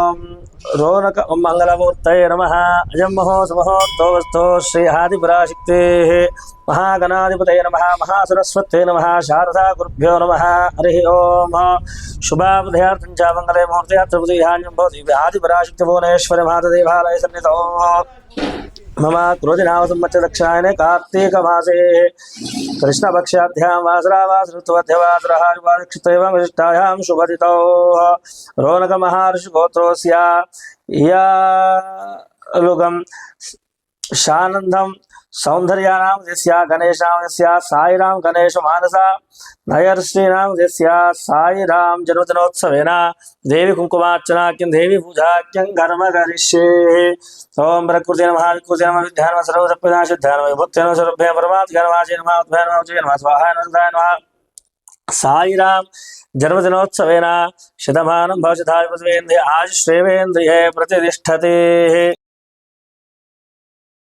रोनक मङ्गलमूर्तये नमः। अयं महोत्समहोत्सवस्थो श्रीहादिपराशक्तेः। महागणाधिपतये नमः नमः गुरुभ्यो नमः। हरिः ओम्। शुभाबुधयार्थं च मङ्गले मुहूर्तयात्रबुधिहान्यं भवति आदिपराशक्तिभुवनेश्वरि महादेवालय सन्निधौ। मम क्रोधिनामसंवत्सरदक्षिणायने कार्तीकमासे कृष्णपक्षाभ्यां वासरावासऋत्वध्यवासरहारिवादक्षितैवं विशिष्टायां शुभदितौ रोनकमहर्षिगोत्रोऽस्य यालुगं शानन्दं सौन्दर्याणां यस्य गणेशां यस्य साईरां गणेशमानसा नयर्श्रीणां यस्य साईरां जन्मदिनोत्सवेन, देवी कुङ्कुमार्चना किं देवी पूजा किं कर्म करिष्ये। ओम प्रकृति नमः विकृति नमः विद्या नमः सर्वसप्पदा शुद्धा नमः सर्वभ्य परमात्मा नमः अजय नमः उद्भय नमः उजय नमः स्वाहा नमः सदाय नमः साईराम जन्मदिनोत्सवेन शतमानं भवशताय पृथ्वेन्द्रिय आज श्रेवेन्द्रिये प्रतिष्ठते